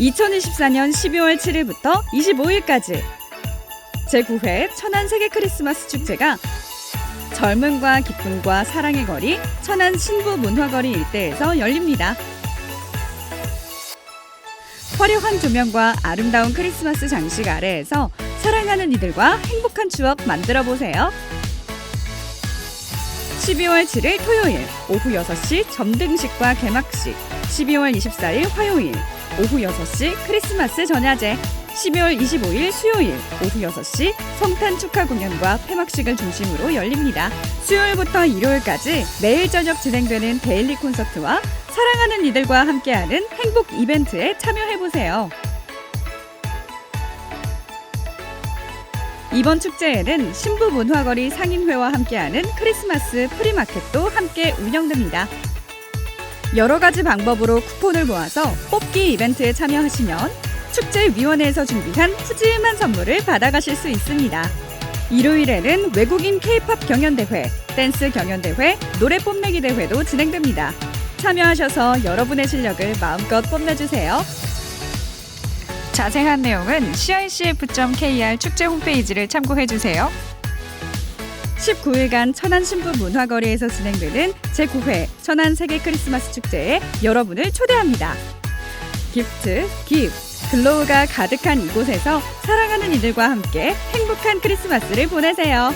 2024년 12월 7일부터 25일까지 제9회 천안 세계 크리스마스 축제가 젊음과 기쁨과 사랑의 거리 천안 신부 문화거리 일대에서 열립니다. 화려한 조명과 아름다운 크리스마스 장식 아래에서 사랑하는 이들과 행복한 추억 만들어 보세요. 12월 7일 토요일 오후 6시 점등식과 개막식 12월 24일 화요일 오후 6시 크리스마스 전야제 12월 25일 수요일 오후 6시 성탄 축하 공연과 폐막식을 중심으로 열립니다. 수요일부터 일요일까지 매일 저녁 진행되는 데일리 콘서트와 사랑하는 이들과 함께하는 행복 이벤트에 참여해보세요. 이번 축제에는 신부 문화거리 상인회와 함께하는 크리스마스 프리마켓도 함께 운영됩니다. 여러 가지 방법으로 쿠폰을 모아서 뽑기 이벤트에 참여하시면 축제위원회에서 준비한 푸짐한 선물을 받아가실 수 있습니다. 일요일에는 외국인 K-팝 경연대회, 댄스 경연대회, 노래 뽐내기 대회도 진행됩니다. 참여하셔서 여러분의 실력을 마음껏 뽐내주세요. 자세한 내용은 cincf.kr 축제 홈페이지를 참고해주세요. 19일간 천안 신부 문화거리에서 진행되는 제9회 천안 세계 크리스마스 축제에 여러분을 초대합니다. 기프트, 깁, 글로우가 가득한 이곳에서 사랑하는 이들과 함께 행복한 크리스마스를 보내세요.